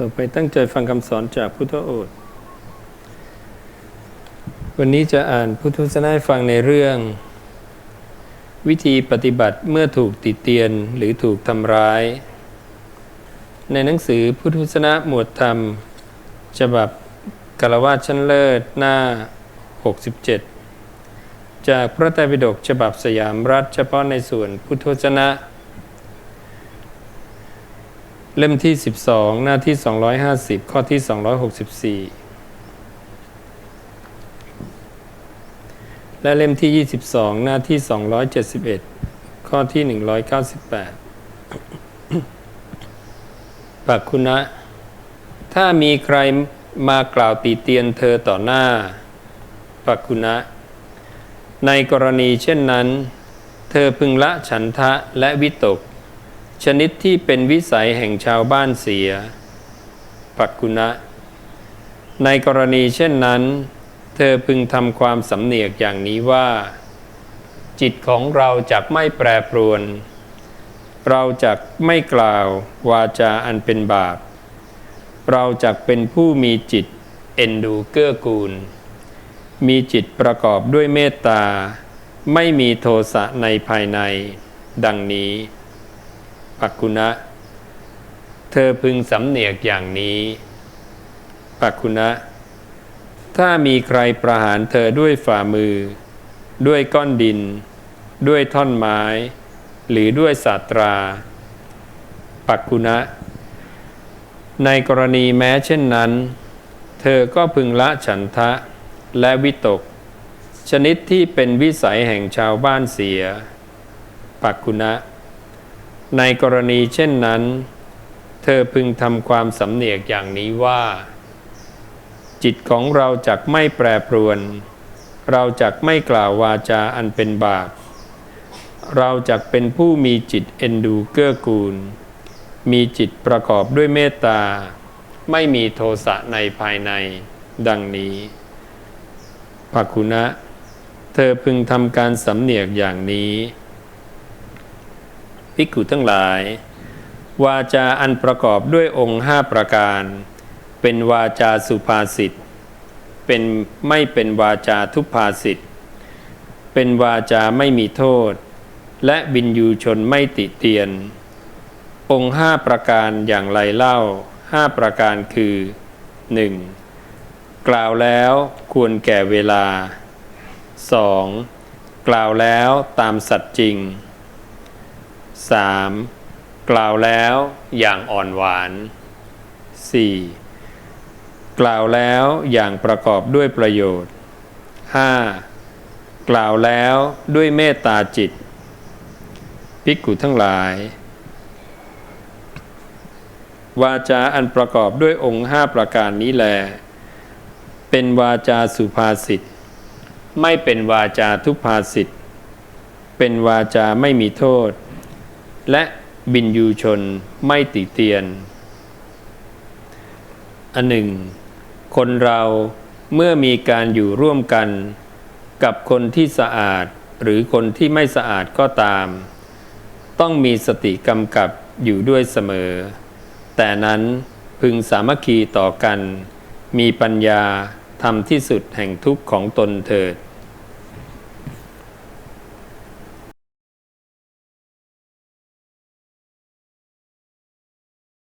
ต่อไปตั้งใจฟังคำสอนจากพุทธโอษฐ์วันนี้จะอ่านพุทธวจนะฟังในเรื่อง วิธีปฏิบัติเมื่อถูกติเตียนหรือถูกทำร้าย ในหนังสือพุทธวจนะหมวดธรรม ฉบับกาลวาชั้นเลิศหน้า 67 จากพระไตรปิฎกฉบับสยามรัฐเฉพาะในส่วนพุทธวจนะ เล่มที่ 12 หน้าที่ 250 ข้อที่ 264 และเล่มที่ 22 หน้าที่ 271 ข้อที่ 198ปักคุณะ ถ้ามีใครมากล่าวตีเตียนเธอต่อหน้าปักคุณะ ในกรณีเช่นนั้น เธอพึงละฉันทะและวิตก ชนิดที่เป็นวิสัยแห่งชาวบ้านเสีย ปักกุณะ ในกรณีเช่นนั้น เธอพึงทำความสำเนียกอย่างนี้ว่า จิตของเราจักไม่แปรปรวน เราจักไม่กล่าววาจาอันเป็นบาป เราจักเป็นผู้มีจิตเอ็นดูเกื้อกูล มีจิตประกอบด้วยเมตตา ไม่มีโทสะในภายใน ดังนี้ ปักกุณะ เธอพึงสำเนียกอย่างนี้ ปักกุณะ ถ้ามีใครประหารเธอด้วยฝ่ามือ ด้วยก้อนดิน ด้วยท่อนไม้ หรือด้วยสาตรา ปักกุณะ ในกรณีแม้เช่นนั้น เธอก็พึงละฉันทะและวิตก ชนิดที่เป็นวิสัยแห่งชาวบ้านเสีย ปักกุณะ ในกรณีเช่นนั้น เธอพึงทำความสำเนียกอย่างนี้ว่า จิตของเราจักไม่แปรปรวน เราจักไม่กล่าววาจาอันเป็นบาปเราจักเป็นผู้มีจิตเอ็นดูเกื้อกูล มีจิตประกอบด้วยเมตตา ไม่มีโทสะในภายใน ดังนี้ปักคุณะเธอพึงทำการสำเนียกอย่างนี้ ภิกขุทั้งหลาย วาจาอันประกอบด้วยองค์ห้าประการ เป็นวาจาสุภาษิตเป็นไม่เป็นวาจาทุพภาษิตเป็นวาจาไม่มีโทษ และบินยูชนไม่ติเตียน องค์ห้าประการอย่างไรเล่าห้าประการคือ 1. กล่าวแล้วควรแก่เวลา 2. กล่าวแล้วตามสัตย์จริง 3. กล่าวแล้วอย่างอ่อนหวาน 4. กล่าวแล้วอย่างประกอบด้วยประโยชน์ 5. กล่าวแล้วด้วยเมตตาจิต ภิกขุทั้งหลาย วาจาอันประกอบด้วยองค์ห้าประการนี้แล เป็นวาจาสุภาษิตไม่เป็นวาจาทุพภาษิตเป็นวาจาไม่มีโทษ และบินยูชนไม่ติเตียน อันหนึ่ง คนเราเมื่อมีการอยู่ร่วมกัน กับคนที่สะอาดหรือคนที่ไม่สะอาดก็ตาม ต้องมีสติกำกับอยู่ด้วยเสมอ แต่นั้นพึงสามัคคีต่อกัน มีปัญญาทำที่สุดแห่งทุกข์ของตนเถิด